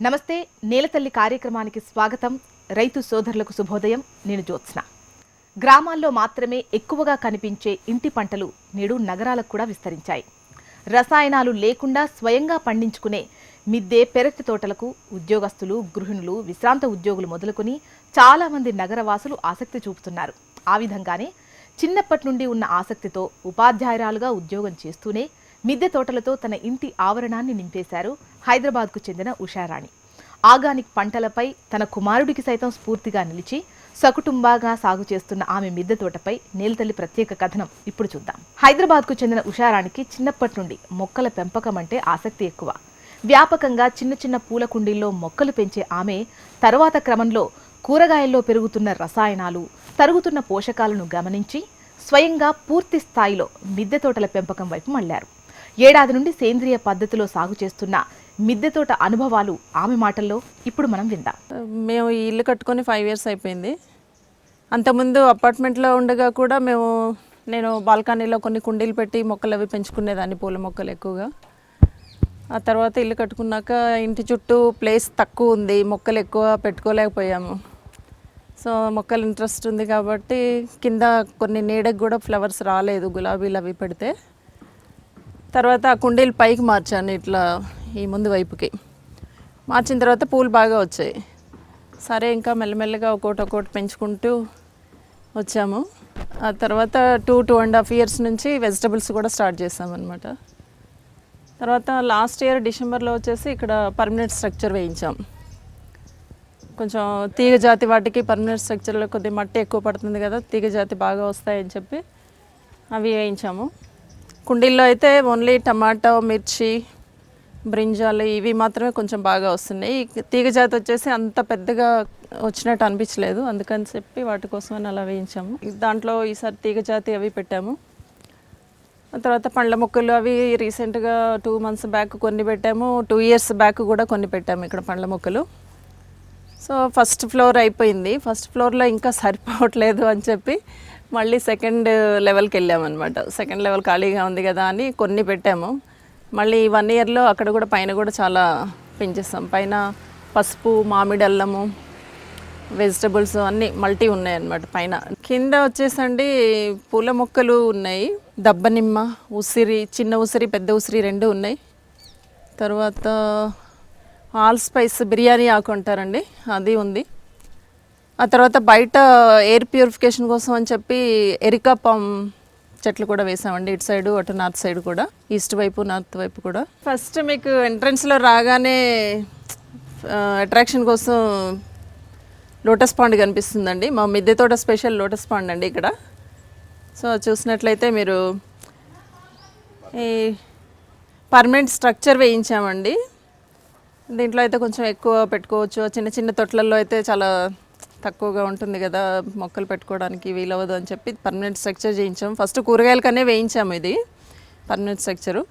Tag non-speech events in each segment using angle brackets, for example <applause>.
నమస్తే నేలతల్లి కార్యక్రమానికి స్వాగతం. రైతు సోదరులకు శుభోదయం. నేను జ్యోత్స్న. గ్రామాల్లో మాత్రమే ఎక్కువగా కనిపించే ఇంటి పంటలు నేడు నగరాలకు కూడా విస్తరించాయి. రసాయనాలు లేకుండా స్వయంగా పండించుకునే మిద్దె పెరటి తోటలకు ఉద్యోగస్తులు గృహిణులు విశ్రాంత ఉద్యోగులు మొదలుకొని చాలామంది నగరవాసులు ఆసక్తి చూపుతున్నారు. ఆ విధంగానే చిన్నప్పటి నుండి ఉన్న ఆసక్తితో ఉపాధ్యాయురాలుగా ఉద్యోగం చేస్తూనే మిద్దె తోటలతో తన ఇంటి ఆవరణాన్ని నింపేశారు హైదరాబాద్కు చెందిన ఉషారాణి. ఆర్గానిక్ పంటలపై తన కుమారుడికి సైతం స్ఫూర్తిగా నిలిచి సకుటుంబాగా సాగు చేస్తున్న ఆమె మిద్దె తోటపై నేలతల్లి ప్రత్యేక కథనం. ఇప్పుడు చూద్దాం. హైదరాబాద్కు చెందిన ఉషారాణికి చిన్నప్పటి నుండి మొక్కల పెంపకం అంటే ఆసక్తి ఎక్కువ. వ్యాపకంగా చిన్న చిన్న పూల కుండీల్లో మొక్కలు పెంచే ఆమె తరువాత క్రమంలో కూరగాయల్లో పెరుగుతున్న రసాయనాలు తరుగుతున్న పోషకాలను గమనించి స్వయంగా పూర్తి స్థాయిలో మిద్దె తోటల పెంపకం వైపు మళ్ళారు ఏడాది నుండి సేంద్రియ పద్ధతిలో సాగు చేస్తున్న మిద్దె తోట అనుభవాలు ఆమె మాటల్లో ఇప్పుడు మనం విందాం. మేము ఈ ఇల్లు కట్టుకొని ఫైవ్ ఇయర్స్ అయిపోయింది. అంతకుముందు అపార్ట్మెంట్లో ఉండగా కూడా మేము నేను బాల్కనీలో కొన్ని కుండీలు పెట్టి మొక్కలు అవి పెంచుకునేదాన్ని పూల మొక్కలు ఎక్కువగా. ఆ తర్వాత ఇల్లు కట్టుకున్నాక ఇంటి చుట్టూ ప్లేస్ తక్కువ ఉంది మొక్కలు ఎక్కువ పెట్టుకోలేకపోయాము. సో మొక్కలు ఇంట్రెస్ట్ ఉంది కాబట్టి కింద కొన్ని నీడకు కూడా ఫ్లవర్స్ రాలేదు గులాబీలు అవి పెడితే. తర్వాత ఆ కుండీలు పైకి మార్చాను ఇట్లా ఈ ముందు వైపుకి. మార్చిన తర్వాత పూలు బాగా వచ్చాయి. సరే ఇంకా మెల్లమెల్లగా ఒక్కోటి ఒక్కోటి పెంచుకుంటూ వచ్చాము. ఆ తర్వాత two two and half years నుంచి వెజిటబుల్స్ కూడా స్టార్ట్ చేసామన్నమాట. తర్వాత లాస్ట్ ఇయర్ డిసెంబర్లో వచ్చేసి ఇక్కడ పర్మనెంట్ స్ట్రక్చర్ వేయించాం. కొంచెం తీగ జాతి వాటికి పర్మనెంట్ స్ట్రక్చర్లో కొద్దిగా మట్టి ఎక్కువ పడుతుంది కదా తీగ జాతి బాగా వస్తాయని చెప్పి అవి వేయించాము. కుండీల్లో అయితే ఓన్లీ టమాటో మిర్చి బ్రింజాలు ఇవి మాత్రమే కొంచెం బాగా వస్తున్నాయి. తీగ జాతి వచ్చేసి అంత పెద్దగా వచ్చినట్టు అనిపించలేదు. అందుకని చెప్పి వాటి కోసమని అలా వేయించాము. దాంట్లో ఈసారి తీగ జాతి అవి పెట్టాము. తర్వాత పండ్ల మొక్కలు అవి రీసెంట్గా టూ మంత్స్ బ్యాక్ కొన్ని పెట్టాము. టూ ఇయర్స్ బ్యాక్ కూడా కొన్ని పెట్టాము ఇక్కడ పండ్ల మొక్కలు. సో ఫస్ట్ ఫ్లోర్ అయిపోయింది. ఫస్ట్ ఫ్లోర్లో ఇంకా సరిపోవట్లేదు అని చెప్పి మళ్ళీ సెకండ్ లెవెల్కి వెళ్ళామన్నమాట సెకండ్ లెవెల్ ఖాళీగా ఉంది కదా అని కొన్ని పెట్టాము. మళ్ళీ వన్ ఇయర్లో అక్కడ కూడా పైన కూడా చాలా పెంచేస్తాం పైన పసుపు మామిడి అల్లము వెజిటబుల్స్ అన్నీ మల్టీ ఉన్నాయన్నమాట పైన. కింద వచ్చేసండి పూల మొక్కలు ఉన్నాయి. దబ్బనిమ్మ ఉసిరి చిన్న ఉసిరి పెద్ద ఉసిరి రెండు ఉన్నాయి. తర్వాత ఆల్ స్పైస్ బిర్యానీ ఆకు అంటారండి అది ఉంది. ఆ తర్వాత బయట ఎయిర్ ప్యూరిఫికేషన్ కోసం అని చెప్పి ఎరికా పామ్ చెట్లు కూడా వేసామండి. ఇటు సైడ్ అటు నార్త్ సైడ్ కూడా. ఈస్ట్ వైపు నార్త్ వైపు కూడా. ఫస్ట్ మీకు ఎంట్రన్స్లో రాగానే అట్రాక్షన్ కోసం లోటస్ పాండ్ కనిపిస్తుందండి. మా మిద్దె తోట స్పెషల్ లోటస్ పాండ్ అండి ఇక్కడ. సో చూసినట్లయితే మీరు ఈ పర్మనెంట్ స్ట్రక్చర్ వేయించామండి. దీంట్లో అయితే కొంచెం ఎక్కువ పెట్టుకోవచ్చు. చిన్న చిన్న తొట్లల్లో అయితే చాలా తక్కువగా ఉంటుంది కదా మొక్కలు పెట్టుకోవడానికి వీలవ్వదు అని చెప్పి పర్మనెంట్ స్ట్రక్చర్ చేయించాం. ఫస్ట్ కూరగాయలకనే వేయించాము ఇది పర్మనెంట్ స్ట్రక్చరు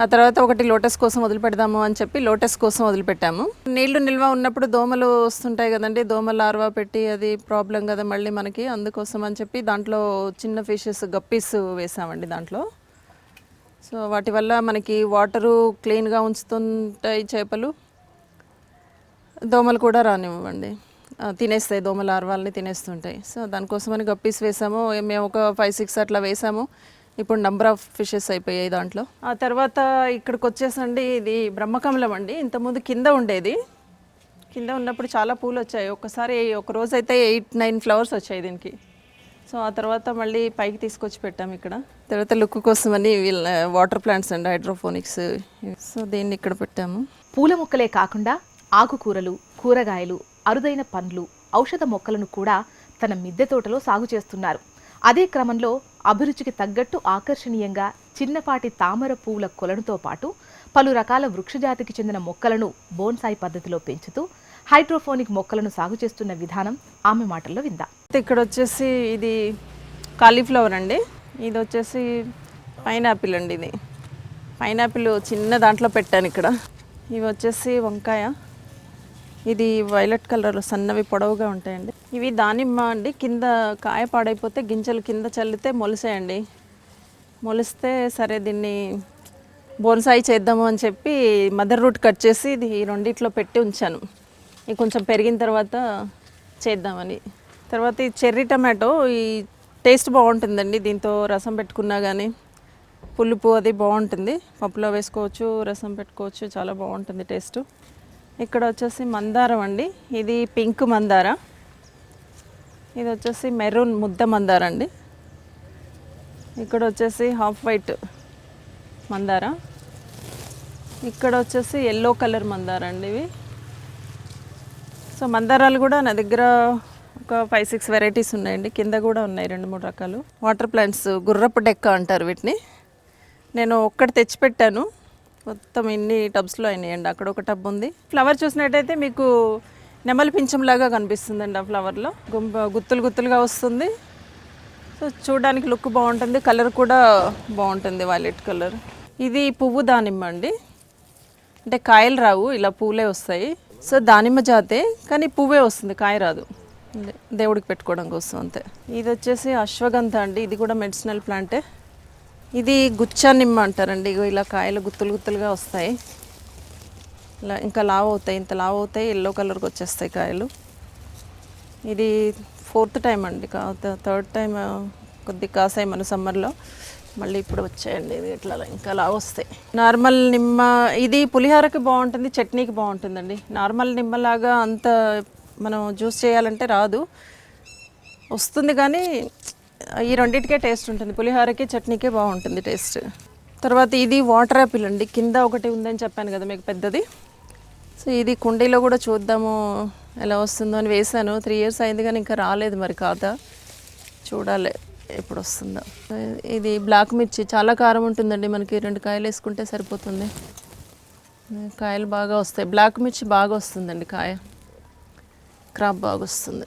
ఆ తర్వాత ఒకటి లోటస్ కోసం వదిలిపెడదాము అని చెప్పి లోటస్ కోసం వదిలిపెట్టాము. నీళ్ళు నిల్వ ఉన్నప్పుడు దోమలు వస్తుంటాయి కదండి దోమలు లార్వా పెట్టి అది ప్రాబ్లం కదా మళ్ళీ మనకి అందుకోసం అని చెప్పి దాంట్లో చిన్న ఫిషెస్ గప్పీస్ వేసామండి దాంట్లో. సో వాటి వల్ల మనకి వాటరు క్లీన్గా ఉంచుతుంటాయి చేపలు. దోమలు కూడా రానివ్వండి. తినేస్తాయి దోమల లార్వాల్ని తినేస్తుంటాయి. సో దానికోసమని గప్పీస్ వేసాము. మేము ఒక ఫైవ్ సిక్స్ అట్లా వేసాము. ఇప్పుడు నంబర్ ఆఫ్ ఫిషెస్ అయిపోయాయి దాంట్లో. ఆ తర్వాత ఇక్కడికి వచ్చేసండి ఇది బ్రహ్మకమలం అండి. ఇంతకుముందు కింద ఉండేది. కింద ఉన్నప్పుడు చాలా పూలు వచ్చాయి ఒకసారి ఒక రోజు అయితే ఎయిట్ నైన్ ఫ్లవర్స్ వచ్చాయి దీనికి. సో ఆ తర్వాత మళ్ళీ పైకి తీసుకొచ్చి పెట్టాము ఇక్కడ. తర్వాత లుక్ కోసమని వాటర్ ప్లాంట్స్ అండి హైడ్రోఫోనిక్స్ సో దీన్ని ఇక్కడ పెట్టాము. పూల మొక్కలే కాకుండా ఆకుకూరలు కూరగాయలు అరుదైన పండ్లు ఔషధ మొక్కలను కూడా తన మిద్దె తోటలో సాగు చేస్తున్నారు. అదే క్రమంలో అభిరుచికి తగ్గట్టు ఆకర్షణీయంగా చిన్నపాటి తామర పువ్వుల కొలనుతో పాటు పలు రకాల వృక్షజాతికి చెందిన మొక్కలను బోన్సాయి పద్ధతిలో పెంచుతూ హైడ్రోఫోనిక్ మొక్కలను సాగు చేస్తున్న విధానం ఆమె మాటల్లో విందాం. ఇక్కడ వచ్చేసి ఇది కాలీఫ్లవర్ అండి. ఇది వచ్చేసి పైనాపిల్ అండి ఇది. పైనాపిల్ చిన్న దాంట్లో పెట్టాను ఇక్కడ. ఇవి వచ్చేసి వంకాయ. ఇది వైలెట్ కలర్ సన్నవి పొడవుగా ఉంటాయండి. ఇవి దానిమ్మ అండి. కింద కాయ పాడైపోతే గింజలు కింద చల్లితే మొలిసాయండి. మొలిస్తే సరే దీన్ని బోన్సాయి చేద్దాము అని చెప్పి మదర్ రూట్ కట్ చేసి ఇది ఈ రెండిట్లో పెట్టి ఉంచాను. ఇది కొంచెం పెరిగిన తర్వాత చేద్దామని. తర్వాత ఈ చెర్రీ టమాటో ఈ టేస్ట్ బాగుంటుందండి. దీంతో రసం పెట్టుకున్నా కానీ పులుపు అది బాగుంటుంది. పప్పులో వేసుకోవచ్చు రసం పెట్టుకోవచ్చు. చాలా బాగుంటుంది టేస్ట్. ఇక్కడ వచ్చేసి మందారం అండి. ఇది పింక్ మందార. ఇది వచ్చేసి మెరూన్ ముద్ద మందార అండి. ఇక్కడ వచ్చేసి హాఫ్ వైట్ మందార. ఇక్కడ వచ్చేసి ఎల్లో కలర్ మందార అండి ఇవి. సో మందారాలు కూడా నా దగ్గర ఒక ఫైవ్ సిక్స్ వెరైటీస్ ఉన్నాయండి. కింద కూడా ఉన్నాయి రెండు మూడు రకాలు. వాటర్ ప్లాంట్స్ గుర్రపు డెక్క అంటారు వీటిని. నేను ఒక్కటి తెచ్చిపెట్టాను. మొత్తం ఇన్ని టబ్స్లో అయినాయండి. అక్కడ ఒక టబ్ ఉంది. ఫ్లవర్ చూసినట్టయితే మీకు నెమలి పింఛంలాగా కనిపిస్తుందండి ఆ ఫ్లవర్లో. గుంప గుత్తులు గుత్తులుగా వస్తుంది. సో చూడడానికి లుక్ బాగుంటుంది. కలర్ కూడా బాగుంటుంది వైలెట్ కలర్. ఇది పువ్వు దానిమ్మ అండి. అంటే కాయలు రావు ఇలా పూలే వస్తాయి. సో దానిమ్మ జాతే కానీ పువ్వే వస్తుంది. కాయ రాదు. దేవుడికి పెట్టుకోవడం కోసం అంతే. ఇది వచ్చేసి అశ్వగంధ అండి. ఇది కూడా మెడిసినల్ ప్లాంటే. ఇది గుచ్చా నిమ్మ అంటారండి. ఇగో ఇలా కాయలు గుత్తులు గుత్తులుగా వస్తాయి. ఇలా ఇంకా లావ్ అవుతాయి. ఇంత లావ్ అవుతాయి. ఎల్లో కలర్కి వచ్చేస్తాయి కాయలు. ఇది ఫోర్త్ టైం అండి. కా థర్డ్ టైం కొద్ది కాసాయి మన సమ్మర్లో. మళ్ళీ ఇప్పుడు వచ్చాయండి. ఇది ఇట్లా ఇంకా అలా వస్తాయి. నార్మల్ నిమ్మ ఇది పులిహోరకి బాగుంటుంది చట్నీకి బాగుంటుందండి. నార్మల్ నిమ్మలాగా అంత మనం జ్యూస్ చేయాలంటే రాదు. వస్తుంది కానీ ఈ రెండింటికే టేస్ట్ ఉంటుంది. పులిహోరకి చట్నీకే బాగుంటుంది టేస్ట్. తర్వాత ఇది వాటర్ యాపిల్ అండి. కింద ఒకటి ఉందని చెప్పాను కదా మీకు పెద్దది. సో ఇది కుండీలో కూడా చూద్దాము ఎలా వస్తుందో అని వేసాను త్రీ ఇయర్స్ అయింది కానీ ఇంకా రాలేదు మరి కాదా. చూడాలి ఎప్పుడు వస్తుందో. ఇది బ్లాక్ మిర్చి. చాలా కారం ఉంటుందండి మనకి. రెండు కాయలు వేసుకుంటే సరిపోతుంది. కాయలు బాగా వస్తాయి. బ్లాక్ మిర్చి బాగా వస్తుందండి కాయ. క్రాప్ బాగా వస్తుంది.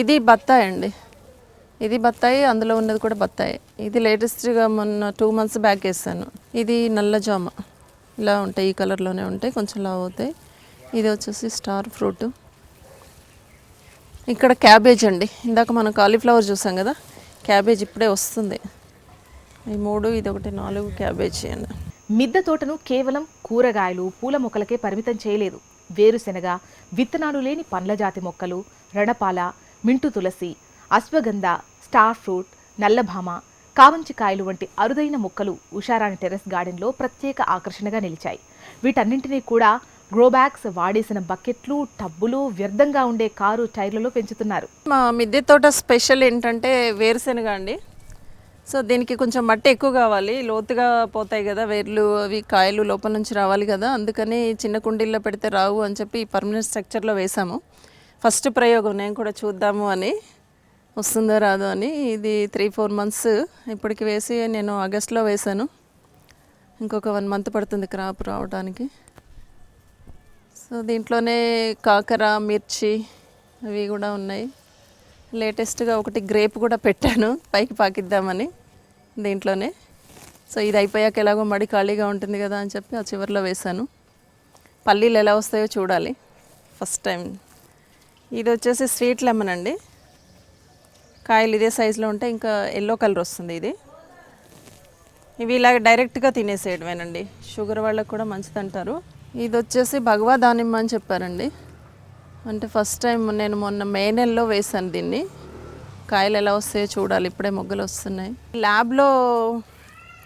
ఇది బత్తాయి అండి. ఇది బత్తాయి అందులో ఉన్నది కూడా బత్తాయి. ఇది లేటెస్ట్గా మొన్న టూ మంత్స్ బ్యాక్ వేసాను. ఇది నల్ల జామ. ఇలా ఉంటాయి ఈ కలర్లోనే ఉంటాయి కొంచెం లావ్ అవుతాయి. ఇది వచ్చేసి స్టార్ ఫ్రూట్ ఇక్కడ క్యాబేజ్ అండి. ఇందాక మనం కాలీఫ్లవర్ చూసాం కదా క్యాబేజ్ ఇప్పుడే వస్తుంది. ఈ మూడు ఇది ఒకటి నాలుగు క్యాబేజీ అండి. మిద్దె తోటను కేవలం కూరగాయలు పూల మొక్కలకే పరిమితం చేయలేదు. వేరుశెనగ విత్తనాలు లేని పండ్ల జాతి మొక్కలు రణపాల మింటు తులసి అశ్వగంధ స్టార్ ఫ్రూట్ నల్లభామ కావంచికాయలు వంటి అరుదైన మొక్కలు ఉషారాణి టెర్రస్ గార్డెన్లో ప్రత్యేక ఆకర్షణగా నిలిచాయి. వీటన్నింటినీ కూడా గ్రోబ్యాగ్స్ వాడేసిన బకెట్లు టబ్బులు వ్యర్థంగా ఉండే కారు టైర్లలో పెంచుతున్నారు. మా మిద్దె తోట స్పెషల్ ఏంటంటే వేరుశెనగ అండి. సో దీనికి కొంచెం మట్టి ఎక్కువ కావాలి. లోతుగా పోతాయి కదా వేర్లు అవి కాయలు లోపల నుంచి రావాలి కదా. అందుకని చిన్న కుండీల్లో పెడితే రావు అని చెప్పి పర్మనెంట్ స్ట్రక్చర్లో వేసాము. ఫస్ట్ ప్రయోగం నేను కూడా చూద్దాము అని. వస్తుందో రాదో అని. ఇది త్రీ ఫోర్ మంత్స్ ఇప్పటికి వేసి నేను ఆగస్ట్లో వేశాను. ఇంకొక వన్ మంత్ పడుతుంది క్రాప్ రావడానికి. సో దీంట్లోనే కాకర మిర్చి అవి కూడా ఉన్నాయి. లేటెస్ట్గా ఒకటి గ్రేప్ కూడా పెట్టాను. పైకి పాకిద్దామని దీంట్లోనే. సో ఇది అయిపోయాక ఎలాగో మడి ఖాళీగా ఉంటుంది కదా అని చెప్పి ఆ చివరిలో వేశాను. పల్లీలు ఎలా వస్తాయో చూడాలి. ఫస్ట్ టైం ఇది వచ్చేసి స్వీట్ లెమన్ అండి. కాయలు ఇదే సైజులో ఉంటే ఇంకా ఎల్లో కలర్ వస్తుంది ఇది. ఇవి ఇలా డైరెక్ట్గా తినేసేయడమేనండి. షుగర్ వాళ్ళకి కూడా మంచిది అంటారు. ఇది వచ్చేసి భగవా దానిమ్మ అని చెప్పారండి. అంటే ఫస్ట్ టైం నేను మొన్న మే నెలలో వేసాను దీన్ని. కాయలు ఎలా వస్తాయో చూడాలి. ఇప్పుడే మొగ్గలు వస్తున్నాయి. ల్యాబ్లో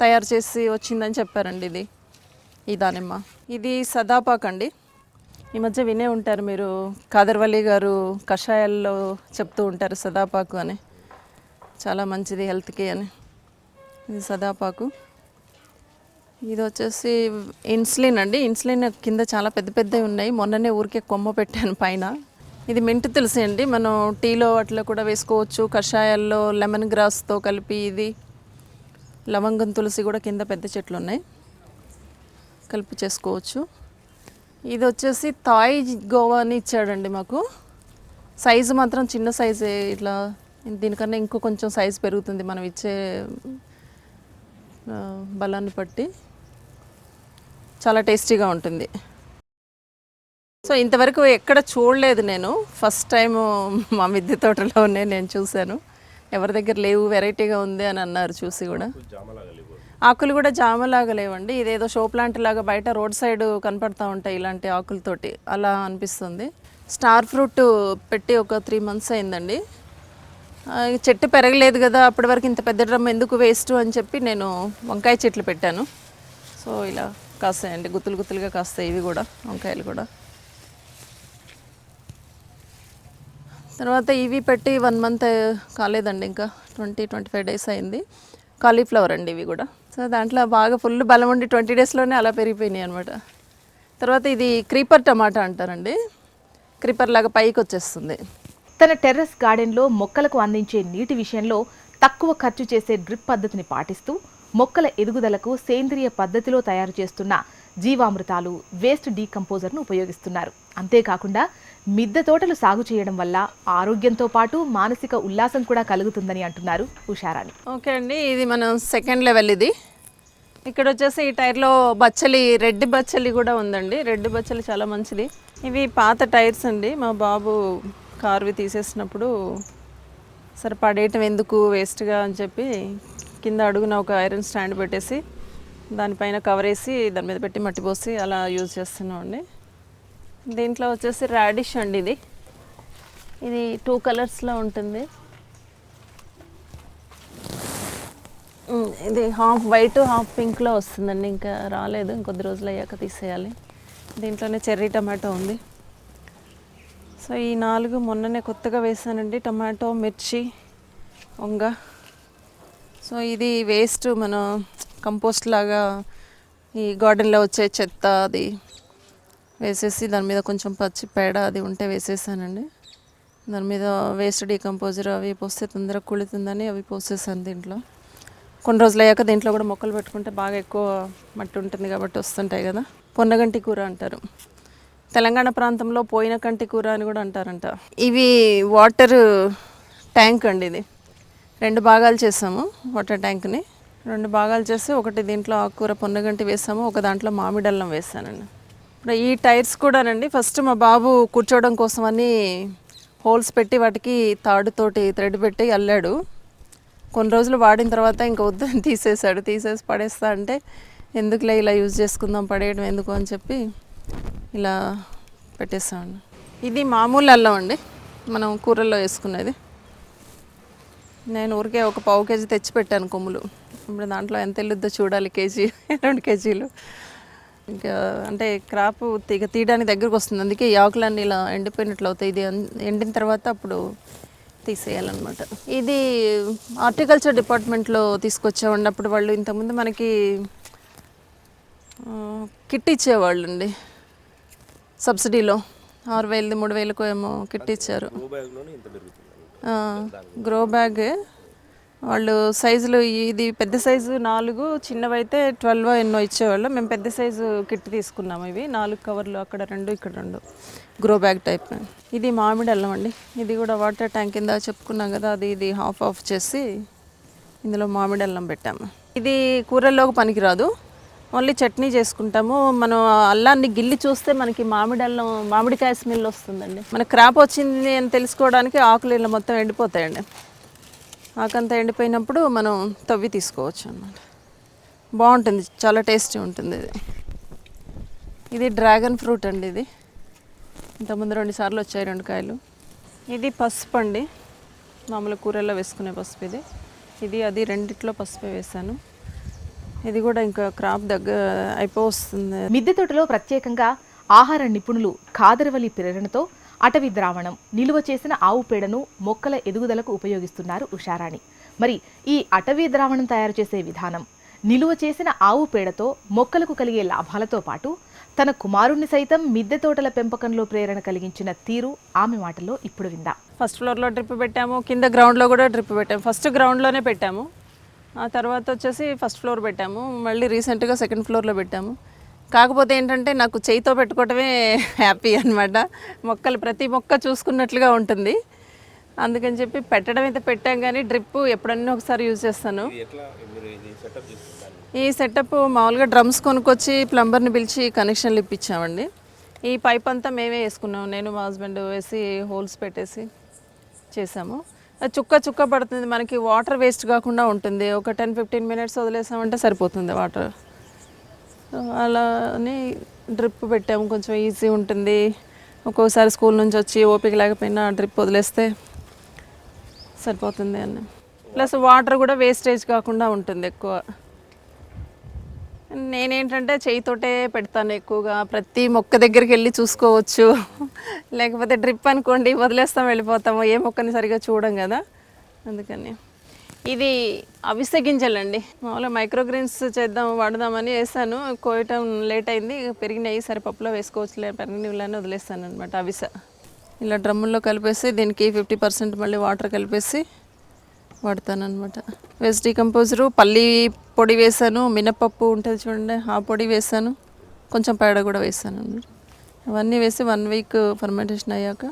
తయారు చేసి వచ్చిందని చెప్పారండి ఇది. ఈ దానిమ్మ. ఇది సదాపాక్ అండి ఈ మధ్య వినే ఉంటారు మీరు కాదర్వల్లి గారు కషాయాల్లో చెప్తూ ఉంటారు సదాపాకు అని. చాలా మంచిది హెల్త్కి అని. ఇది సదాపాకు. ఇది వచ్చేసి ఇన్సులిన్ అండి. ఇన్సులిన్ కింద చాలా పెద్ద పెద్దవి ఉన్నాయి. మొన్ననే ఊరికే కొమ్మ పెట్టాను పైన. ఇది మింట్ తులసి అండి. మనం టీలో అట్లా కూడా వేసుకోవచ్చు. కషాయాల్లో లెమన్ గ్రాస్తో కలిపి ఇది లవంగం తులసి కూడా కింద పెద్ద చెట్లు ఉన్నాయి. కలిపి చేసుకోవచ్చు. ఇది వచ్చేసి తాయ్ గోవా అని ఇచ్చాడండి మాకు. సైజు మాత్రం చిన్న సైజే ఇట్లా దీనికన్నా ఇంకో కొంచెం సైజు పెరుగుతుంది మనం ఇచ్చే బలాన్ని బట్టి. చాలా టేస్టీగా ఉంటుంది. సో ఇంతవరకు ఎక్కడ చూడలేదు నేను. ఫస్ట్ టైం మా మిద్దె తోటలోనే నేను చూశాను. ఎవరి దగ్గర లేవు వెరైటీగా ఉంది అని అన్నారు చూసి కూడా. ఆకులు కూడా జామలాగా లేవండి. ఇదేదో షో ప్లాంట్ లాగా బయట రోడ్ సైడ్ కనపడతా ఉంటాయి ఇలాంటి ఆకులతోటి. అలా అనిపిస్తుంది. స్టార్ ఫ్రూట్ పెట్టి ఒక త్రీ మంత్స్ అయిందండి. చెట్టు పెరగలేదు కదా అప్పటి వరకు ఇంత పెద్ద డ్రమ్ ఎందుకు వేస్ట్ అని చెప్పి నేను వంకాయ చెట్లు పెట్టాను. సో ఇలా కాస్తాయండి. గుత్తులు గుత్తులుగా కాస్తాయి ఇవి కూడా వంకాయలు కూడా. తర్వాత ఇవి పెట్టి వన్ మంత్ కాలేదండి ఇంకా. ట్వంటీ ట్వంటీ ఫైవ్ డేస్ అయింది. కాలీఫ్లవర్ అండి ఇవి కూడా. సో దాంట్లో బాగా ఫుల్ బలం ఉండి ట్వంటీ డేస్లోనే అలా పెరిగిపోయినాయి అనమాట తర్వాత ఇది క్రీపర్ టమాటా అంటారండి. క్రీపర్ లాగా పైకి వచ్చేస్తుంది. తన టెర్రస్ గార్డెన్లో మొక్కలకు అందించే నీటి విషయంలో తక్కువ ఖర్చు చేసే డ్రిప్ పద్ధతిని పాటిస్తూ మొక్కల ఎదుగుదలకు సేంద్రియ పద్ధతిలో తయారు చేస్తున్న జీవామృతాలు వేస్ట్ డీకంపోజర్ను ఉపయోగిస్తున్నారు. అంతేకాకుండా మిద్దె తోటలు సాగు చేయడం వల్ల ఆరోగ్యంతో పాటు మానసిక ఉల్లాసం కూడా కలుగుతుందని అంటున్నారు ఉషారాణి. ఓకే అండి ఇది మనం సెకండ్ లెవెల్ ఇది. ఇక్కడ వచ్చేసి ఈ టైర్లో బచ్చలి రెడ్ బచ్చలి కూడా ఉందండి. రెడ్ బచ్చలి చాలా మంచిది. ఇవి పాత టైర్స్ అండి. మా బాబు కార్వి తీసేసినప్పుడు సరే పడేయటం ఎందుకు వేస్ట్గా అని చెప్పి కింద అడుగున ఒక ఐరన్ స్టాండ్ పెట్టేసి దానిపైన కవర్ వేసి దాని మీద పెట్టి మట్టి పోసి అలా యూజ్ చేస్తున్నాం అండి దీంట్లో వచ్చేసి రాడిష్ అండి ఇది. ఇది టూ కలర్స్లో ఉంటుంది. ఇది హాఫ్ వైట్ హాఫ్ పింక్లో వస్తుందండి. ఇంకా రాలేదు. ఇంకొద్ది రోజులు అయ్యాక తీసేయాలి. దీంట్లోనే చెర్రీ టమాటో ఉంది. సో ఈ నాలుగు మొన్ననే కొత్తగా వేసానండి. టమాటో మిర్చి వంగ. సో ఇది వేస్ట్ మన కంపోస్ట్ లాగా ఈ గార్డెన్లో వచ్చే చెత్త అది వేసేసి దాని మీద కొంచెం పచ్చి పేడ అది ఉంటే వేసేసానండి. దాని మీద వేస్ట్ డీకంపోజర్ అవి పోస్తే తొందరగా కుళితుందని అవి పోసేసాను దీంట్లో. కొన్ని రోజులు అయ్యాక దీంట్లో కూడా మొక్కలు పెట్టుకుంటే బాగా ఎక్కువ మట్టి ఉంటుంది కాబట్టి వస్తుంటాయి కదా. పొన్నగంటి కూర అంటారు. తెలంగాణ ప్రాంతంలో పోయిన కంటి కూర అని కూడా అంటారంట. ఇవి వాటర్ ట్యాంక్ అండి ఇది. రెండు భాగాలు చేసాము వాటర్ ట్యాంక్ని. రెండు భాగాలు చేసి ఒకటి దీంట్లో ఆకుకూర పొన్నగంటి వేసాము ఒక దాంట్లో మామిడల్లం వేసానండి. ఇప్పుడు ఈ టైర్స్ కూడానండి. ఫస్ట్ మా బాబు కూర్చోవడం కోసమని హోల్స్ పెట్టి వాటికి తాడుతోటి థ్రెడ్ పెట్టి అల్లాడు. కొన్ని రోజులు వాడిన తర్వాత ఇంకా వద్దని తీసేశాడు. తీసేసి పడేస్తా అంటే ఎందుకులే ఇలా యూజ్ చేసుకుందాం పడేయడం ఎందుకు అని చెప్పి ఇలా పెట్టేసాను ఇది మామూలు అల్లం అండి. మనం కూరల్లో వేసుకునేది. నేను ఊరికే ఒక పావు కేజీ తెచ్చి పెట్టాను కొమ్ములు. ఇప్పుడు దాంట్లో ఎంత వెళ్ళొద్దో చూడాలి కేజీ రెండు కేజీలు. ఇంకా అంటే క్రాప్ తీగ తీయడానికి దగ్గరకు వస్తుంది. అందుకే ఈ ఆకులన్నీ ఇలా ఎండిపోయినట్లు అవుతాయి. ఇది ఎండిన తర్వాత అప్పుడు తీసేయాలన్నమాట. ఇది హార్టికల్చర్ డిపార్ట్మెంట్లో తీసుకొచ్చామండి అప్పుడు వాళ్ళు ఇంతకుముందు మనకి కిట్ ఇచ్చేవాళ్ళు అండి సబ్సిడీలో ఆరు వేలది మూడు వేలకు ఏమో కిట్ ఇచ్చారు. గ్రో బ్యాగ్ వాళ్ళు సైజులు ఇది పెద్ద సైజు నాలుగు చిన్నవైతే ట్వెల్వ్ ఎన్నో ఇచ్చేవాళ్ళు. మేము పెద్ద సైజు కిట్ తీసుకున్నాము ఇవి. నాలుగు కవర్లు అక్కడ రెండు ఇక్కడ రెండు. గ్రో బ్యాగ్ టైప్ ఇది మామిడి అల్లం అండి. ఇది కూడా వాటర్ ట్యాంక్ కింద చెప్పుకున్నాం కదా అది ఇది హాఫ్ ఆఫ్ చేసి ఇందులో మామిడి అల్లం పెట్టాము. ఇది కూరల్లోకి పనికిరాదు. ఓన్లీ చట్నీ చేసుకుంటాము. మనం అల్లాన్ని గిల్లి చూస్తే మనకి మామిడి అల్లం మామిడికాయ స్మెల్ వస్తుందండి. మన క్రాప్ వచ్చింది అని తెలుసుకోవడానికి ఆకులు ఇలా మొత్తం ఎండిపోతాయండి. ఆకంతా ఎండిపోయినప్పుడు మనం తవ్వి తీసుకోవచ్చు అన్నమాట. బాగుంటుంది చాలా టేస్టీ ఉంటుంది ఇది. ఇది డ్రాగన్ ఫ్రూట్ అండి ఇది. ఇంతకుముందు రెండు సార్లు వచ్చాయి రెండు కాయలు. ఇది పసుపు అండి. మామూలు కూరల్లో వేసుకునే పసుపు ఇది. ఇది అది రెండిట్లో పసుపు వేసాను. ఇది కూడా ఇంకా క్రాప్ దగ్గర అయిపోతుంది మిద్దె తోటలో ప్రత్యేకంగా ఆహార నిపుణులు ఖాదరవలి ప్రేరణతో అటవీ ద్రావణం నిలువ చేసిన ఆవు పేడను మొక్కల ఎదుగుదలకు ఉపయోగిస్తున్నారు ఉషారాణి. మరి ఈ అటవీ ద్రావణం తయారు చేసే విధానం నిలువ చేసిన ఆవు పేడతో మొక్కలకు కలిగే లాభాలతో పాటు తన కుమారుణ్ణి సైతం మిద్దె తోటల పెంపకంలో ప్రేరణ కలిగించిన తీరు ఆమె మాటల్లో ఇప్పుడు విందాం. ఫస్ట్ ఫ్లోర్లో డ్రిప్ పెట్టాము కింద గ్రౌండ్లో కూడా డ్రిప్ పెట్టాము. ఫస్ట్ గ్రౌండ్లోనే పెట్టాము. ఆ తర్వాత వచ్చేసి ఫస్ట్ ఫ్లోర్ పెట్టాము. మళ్ళీ రీసెంట్గా సెకండ్ ఫ్లోర్లో పెట్టాము. కాకపోతే ఏంటంటే నాకు చేయితో పెట్టుకోవటమే <laughs> హ్యాపీ అనమాట మొక్కలు ప్రతి మొక్క చూసుకున్నట్లుగా ఉంటుంది. అందుకని చెప్పి పెట్టడం అయితే పెట్టాం కానీ డ్రిప్ ఎప్పుడన్నా ఒకసారి యూజ్ చేస్తాను. ఈ సెటప్ మామూలుగా డ్రమ్స్ కొనుక్కొచ్చి ప్లంబర్ని పిలిచి కనెక్షన్లు ఇప్పించామండి. ఈ పైప్ అంతా మేమే వేసుకున్నాం. నేను మా హస్బెండ్ వేసి హోల్స్ పెట్టేసి చేసాము అది చుక్క చుక్క పడుతుంది. మనకి వాటర్ వేస్ట్ కాకుండా ఉంటుంది. ఒక టెన్ ఫిఫ్టీన్ మినిట్స్ వదిలేసామంటే సరిపోతుంది వాటర్. అలానే డ్రిప్ పెట్టాము. కొంచెం ఈజీ ఉంటుంది. ఒక్కోసారి స్కూల్ నుంచి వచ్చి ఓపిక లేకపోయినా డ్రిప్ వదిలేస్తే సరిపోతుంది అని. ప్లస్ వాటర్ కూడా వేస్టేజ్ కాకుండా ఉంటుంది ఎక్కువ. నేనేంటంటే చేయితోటే పెడతాను ఎక్కువగా. ప్రతి మొక్క దగ్గరికి వెళ్ళి చూసుకోవచ్చు. లేకపోతే డ్రిప్ అనుకోండి వదిలేస్తాం వెళ్ళిపోతాము. ఏ మొక్కని సరిగా చూడం కదా. అందుకని. ఇది అవిసె గింజలండి మామూలుగా మైక్రోగ్రీన్స్ చేద్దాం వాడదామని వేసాను. కోయటం లేట్ అయింది. పెరిగినాయి. సరే పప్పులో వేసుకోవచ్చులే. పెరిగినవి వదిలేస్తాను అనమాట అవిసె. ఇలా డ్రమ్ముల్లో కలిపేసి దీనికి ఫిఫ్టీ పర్సెంట్ మళ్ళీ వాటర్ కలిపేసి వాడతానమాట అనమాట వెజ్ డీకంపోజరు పల్లి పొడి వేసాను. మినపప్పు ఉంటుంది చూడండి ఆ పొడి వేసాను. కొంచెం పేడ కూడా వేసాను అనమాట అవన్నీ వేసి వన్ వీక్ ఫర్మెంటేషన్ అయ్యాక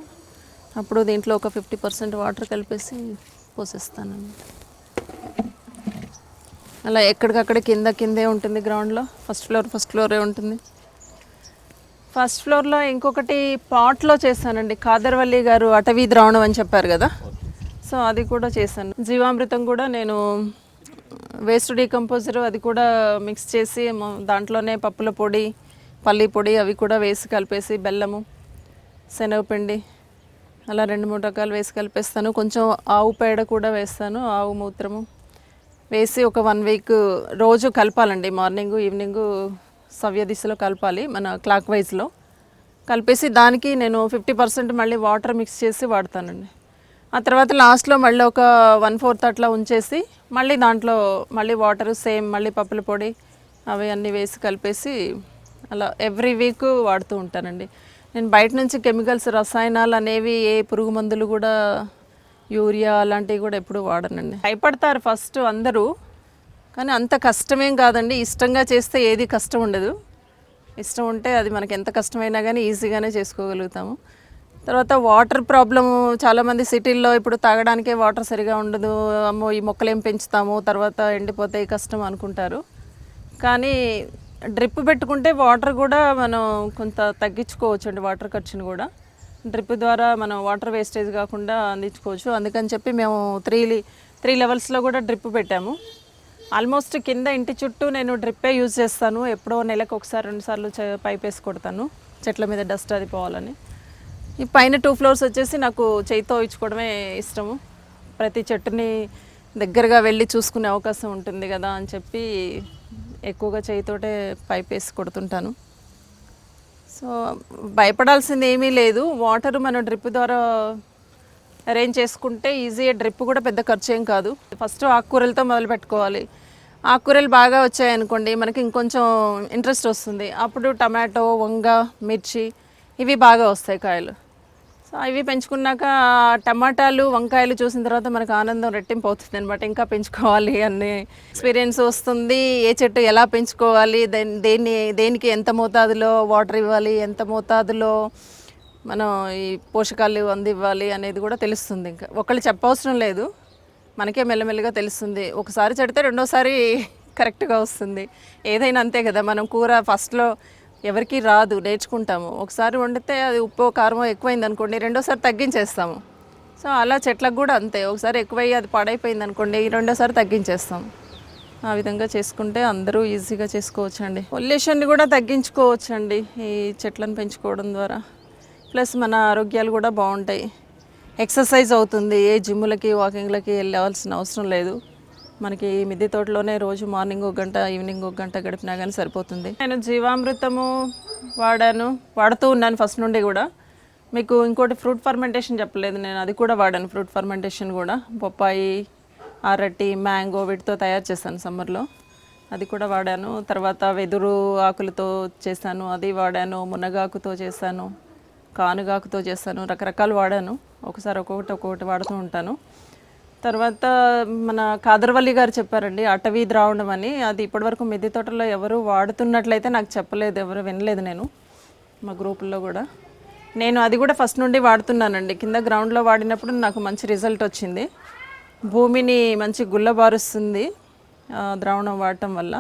అప్పుడు దీంట్లో ఒక ఫిఫ్టీ పర్సెంట్ వాటర్ కలిపేసి పోసేస్తాను అలా ఎక్కడికక్కడ కింద కిందే ఉంటుంది గ్రౌండ్లో. ఫస్ట్ ఫ్లోర్ ఫస్ట్ ఫ్లోరే ఉంటుంది. ఫస్ట్ ఫ్లోర్లో ఇంకొకటి పాట్లో చేశానండి. కాదర్వల్లి గారు అటవీ ద్రావణం అని చెప్పారు కదా? సో అది కూడా చేశాను. జీవామృతం కూడా నేను వేస్ట్ డీకంపోజర్ అది కూడా మిక్స్ చేసి దాంట్లోనే పప్పుల పొడి పల్లి పొడి అవి కూడా వేసి కలిపేసి బెల్లము శనగపిండి అలా రెండు మూడు రకాలు వేసి కలిపేస్తాను. కొంచెం ఆవు పేడ కూడా వేస్తాను ఆవు మూత్రము. వేసి ఒక వన్ వీక్ రోజు కలపాలండి. మార్నింగ్ ఈవినింగ్ సవ్య దిశలో కలపాలి మన క్లాక్ వైజ్లో. కలిపేసి దానికి నేను ఫిఫ్టీ పర్సెంట్ మళ్ళీ వాటర్ మిక్స్ చేసి వాడతానండి. ఆ తర్వాత లాస్ట్లో మళ్ళీ ఒక వన్ ఫోర్త్ అట్లా ఉంచేసి మళ్ళీ దాంట్లో మళ్ళీ వాటర్ సేమ్ మళ్ళీ పప్పుల పొడి అవి అన్నీ వేసి కలిపేసి అలా ఎవ్రీ వీక్ వాడుతూ ఉంటానండి. నేను బయట నుంచి కెమికల్స్ రసాయనాలు అనేవి ఏ పురుగు మందులు కూడా యూరియా అలాంటివి కూడా ఎప్పుడు వాడనండి. భయపడతారు ఫస్ట్ అందరూ కానీ అంత కష్టమేం కాదండి. ఇష్టంగా చేస్తే ఏది కష్టం ఉండదు. ఇష్టం ఉంటే అది మనకి ఎంత కష్టమైనా కానీ ఈజీగానే చేసుకోగలుగుతాము. తర్వాత వాటర్ ప్రాబ్లము చాలామంది సిటీల్లో ఇప్పుడు తాగడానికే వాటర్ సరిగా ఉండదు. అమ్మో ఈ మొక్కలు ఏం పెంచుతాము తర్వాత ఎండిపోతాయి కష్టం అనుకుంటారు. కానీ డ్రిప్ పెట్టుకుంటే వాటర్ కూడా మనం కొంత తగ్గించుకోవచ్చు అండి వాటర్ ఖర్చుని కూడా. డ్రిప్ ద్వారా మనం వాటర్ వేస్టేజ్ కాకుండా అందించుకోవచ్చు. అందుకని చెప్పి మేము త్రీ త్రీ లెవెల్స్లో కూడా డ్రిప్ పెట్టాము. ఆల్మోస్ట్ కింద ఇంటి చుట్టూ నేను డ్రిప్పే యూజ్ చేస్తాను. ఎప్పుడో నెలకు ఒకసారి రెండుసార్లు పైప్ వేసి కొడతాను. చెట్ల మీద డస్ట్ అది పోవాలని. ఈ పైన టూ ఫ్లోర్స్ వచ్చేసి నాకు చేయితో ఇచ్చుకోవడమే ఇష్టము. ప్రతి చెట్టుని దగ్గరగా వెళ్ళి చూసుకునే అవకాశం ఉంటుంది కదా అని చెప్పి ఎక్కువగా చేయితోటే పైప్ వేసి కొడుతుంటాను. సో భయపడాల్సింది ఏమీ లేదు. వాటర్ మనం డ్రిప్ ద్వారా అరేంజ్ చేసుకుంటే ఈజీ. డ్రిప్ కూడా పెద్ద ఖర్చు ఏం కాదు. ఫస్ట్ ఆకుకూరలతో మొదలు పెట్టుకోవాలి. ఆకుకూరలు బాగా వచ్చాయనుకోండి మనకి ఇంకొంచెం ఇంట్రెస్ట్ వస్తుంది. అప్పుడు టమాటో వంగ మిర్చి ఇవి బాగా వస్తాయి కాయలు. సో ఇవి పెంచుకున్నాక టమాటాలు వంకాయలు చూసిన తర్వాత మనకు ఆనందం రెట్టింపు అవుతుంది అనమాట ఇంకా పెంచుకోవాలి అనే ఎక్స్పీరియన్స్ వస్తుంది. ఏ చెట్టు ఎలా పెంచుకోవాలి? దేన్ని దేనికి ఎంత మోతాదులో వాటర్ ఇవ్వాలి? ఎంత మోతాదులో మనం ఈ పోషకాలు అందివ్వాలి అనేది కూడా తెలుస్తుంది ఇంకా. ఒకళ్ళు చెప్పవసరం లేదు. మనకే మెల్లమెల్లగా తెలుస్తుంది. ఒకసారి చెడితే రెండోసారి కరెక్ట్గా వస్తుంది. ఏదైనా అంతే కదా. మనం కూర ఫస్ట్లో ఎవరికి రాదు నేర్చుకుంటాము. ఒకసారి వండితే అది ఉప్పు కారమో ఎక్కువైంది అనుకోండి రెండోసారి తగ్గించేస్తాము. సో అలా చెట్లకు కూడా అంతే. ఒకసారి ఎక్కువయ్యి అది పాడైపోయింది అనుకోండి రెండోసారి తగ్గించేస్తాం ఆ విధంగా చేసుకుంటే అందరూ ఈజీగా చేసుకోవచ్చండి. పొల్యూషన్ని కూడా తగ్గించుకోవచ్చండి ఈ చెట్లను పెంచుకోవడం ద్వారా. ప్లస్ మన ఆరోగ్యాలు కూడా బాగుంటాయి. ఎక్సర్సైజ్ అవుతుంది. ఏ జిమ్లకి వాకింగ్లకి వెళ్ళవలసిన అవసరం లేదు. మనకి ఈ మిద్దె తోటలోనే రోజు మార్నింగ్ ఒక గంట ఈవినింగ్ ఒక గంట గడిపినా కానీ సరిపోతుంది. నేను జీవామృతము వాడాను వాడుతూ ఉన్నాను ఫస్ట్ నుండి కూడా. మీకు ఇంకోటి ఫ్రూట్ ఫర్మెంటేషన్ చెప్పలేదు నేను అది కూడా వాడాను ఫ్రూట్ ఫర్మెంటేషన్ కూడా. బొప్పాయి అరటి మ్యాంగో వీటితో తయారు చేశాను సమ్మర్లో అది కూడా వాడాను. తర్వాత వెదురు ఆకులతో చేశాను అది వాడాను మునగాకుతో చేశాను కానుగాకుతో చేశాను రకరకాలు వాడాను. ఒకసారి ఒక్కొక్కటి ఒక్కొక్కటి వాడుతూ ఉంటాను. తర్వాత మన కాదర్వల్లి గారు చెప్పారండి అటవీ ద్రావణం అని. అది ఇప్పటివరకు మిద్దె తోటలో ఎవరు వాడుతున్నట్లయితే నాకు చెప్పలేదు ఎవరు వినలేదు నేను మా గ్రూపుల్లో కూడా. నేను అది కూడా ఫస్ట్ నుండి వాడుతున్నానండి. కింద గ్రౌండ్లో వాడినప్పుడు నాకు మంచి రిజల్ట్ వచ్చింది. భూమిని మంచి గుల్లబారుస్తుంది ద్రావణం వాడటం వల్ల.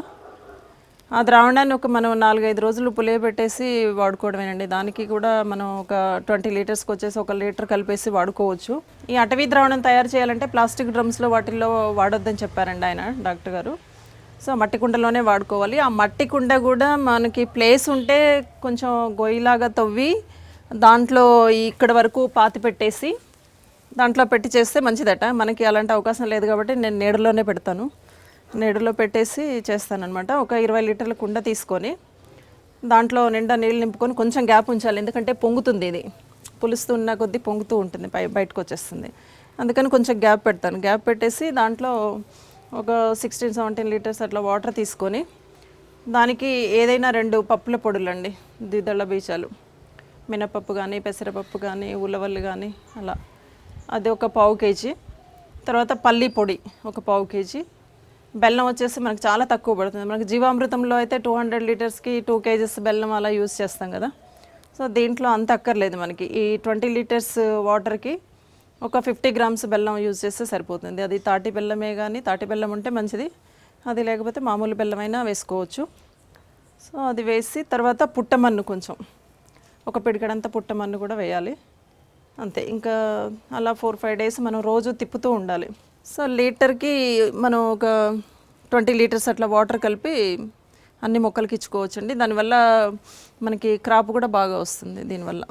ఆ ద్రావణాన్ని ఒక మనం నాలుగైదు రోజులు పులియబెట్టేసి వాడుకోవడమేనండి. దానికి కూడా మనం ఒక ట్వంటీ లీటర్స్కి వచ్చేసి ఒక లీటర్ కలిపేసి వాడుకోవచ్చు. ఈ అటవీ ద్రావణం తయారు చేయాలంటే ప్లాస్టిక్ డ్రమ్స్లో వాటిల్లో వాడొద్దని చెప్పారండి ఆయన డాక్టర్ గారు. సో మట్టి కుండలోనే వాడుకోవాలి. ఆ మట్టి కుండ కూడా మనకి ప్లేస్ ఉంటే కొంచెం గొయ్యిలాగా తవ్వి దాంట్లో ఇక్కడ వరకు పాతి పెట్టేసి దాంట్లో పెట్టి చేస్తే మంచిదట. మనకి అలాంటి అవకాశం లేదు కాబట్టి నేను నీడలోనే పెడతాను. నీడలో పెట్టేసి చేస్తానమాట ఒక ఇరవై లీటర్ల కుండ తీసుకొని దాంట్లో నిండా నీళ్ళు నింపుకొని కొంచెం గ్యాప్ ఉంచాలి. ఎందుకంటే పొంగుతుంది ఇది. పులుస్తున్న కొద్దీ పొంగుతూ ఉంటుంది. పై బయటకు వచ్చేస్తుంది. అందుకని కొంచెం గ్యాప్ పెడతాను. గ్యాప్ పెట్టేసి దాంట్లో ఒక సిక్స్టీన్ సెవెంటీన్ లీటర్స్ అట్లా వాటర్ తీసుకొని దానికి ఏదైనా రెండు పప్పుల పొడులండి. ద్విదళ బీజాలు. మినపప్పు కానీ పెసరపప్పు కానీ ఉలవలు కానీ అలా. అది ఒక పావు కేజీ. తర్వాత పల్లి పొడి ఒక పావు కేజీ. బెల్లం వచ్చేసి మనకు చాలా తక్కువ పడుతుంది. మనకి జీవామృతంలో అయితే టూ హండ్రెడ్ లీటర్స్కి టూ కేజెస్ బెల్లం అలా యూస్ చేస్తాం కదా. సో దీంట్లో అంత అక్కర్లేదు మనకి. ఈ ట్వంటీ లీటర్స్ వాటర్కి ఒక ఫిఫ్టీ గ్రామ్స్ బెల్లం యూజ్ చేస్తే సరిపోతుంది. అది తాటి బెల్లమే కానీ తాటి బెల్లం ఉంటే మంచిది. అది లేకపోతే మామూలు బెల్లమైనా వేసుకోవచ్చు. సో అది వేసి తర్వాత పుట్టమన్ను కొంచెం. ఒక పిడికడంతా పుట్టమన్ను కూడా వేయాలి. అంతే. ఇంకా అలా ఫోర్ ఫైవ్ డేస్ మనం రోజు తిప్పుతూ ఉండాలి. సో లీటర్కి మనం ఒక ట్వంటీ లీటర్స్ అట్లా వాటర్ కలిపి అన్ని మొక్కలకి ఇచ్చుకోవచ్చు అండి దానివల్ల మనకి క్రాప్ కూడా బాగా వస్తుంది దీనివల్ల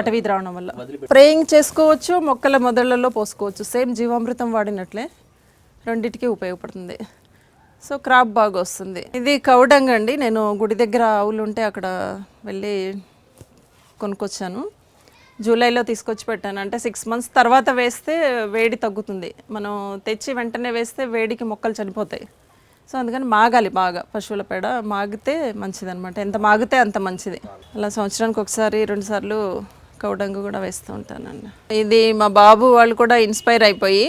అటవీ ద్రావణం వల్ల. స్ప్రేయింగ్ చేసుకోవచ్చు మొక్కల మొదళ్ళలో పోసుకోవచ్చు. సేమ్ జీవామృతం వాడినట్లే రెండింటికి ఉపయోగపడుతుంది. సో క్రాప్ బాగా వస్తుంది. ఇది కౌడంగ్ అండి నేను గుడి దగ్గర ఆవులు ఉంటే అక్కడ వెళ్ళి కొనుక్కొచ్చాను. జూలైలో తీసుకొచ్చి పెట్టాను. అంటే సిక్స్ మంత్స్ తర్వాత వేస్తే వేడి తగ్గుతుంది. మనం తెచ్చి వెంటనే వేస్తే వేడికి మొక్కలు చనిపోతాయి. సో అందుకని మాగాలి బాగా. పశువుల పేడ మాగితే మంచిది అనమాట ఎంత మాగితే అంత మంచిది. అలా సంవత్సరానికి ఒకసారి రెండు సార్లు కౌడంగు కూడా వేస్తూ ఉంటానండి. ఇది మా బాబు వాళ్ళు కూడా ఇన్స్పైర్ అయిపోయి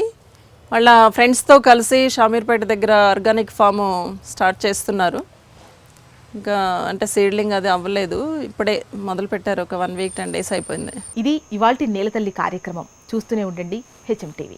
వాళ్ళ ఫ్రెండ్స్తో కలిసి షామీర్పేట దగ్గర ఆర్గానిక్ ఫామ్ స్టార్ట్ చేస్తున్నారు. ఇంకా అంటే సీడ్లింగ్ అది అవ్వలేదు. ఇప్పుడే మొదలు పెట్టారు. ఒక వన్ వీక్ టెన్ డేస్ అయిపోయింది. ఇది ఇవాల్టి నేలతల్లి కార్యక్రమం. చూస్తూనే ఉండండి. HM TV.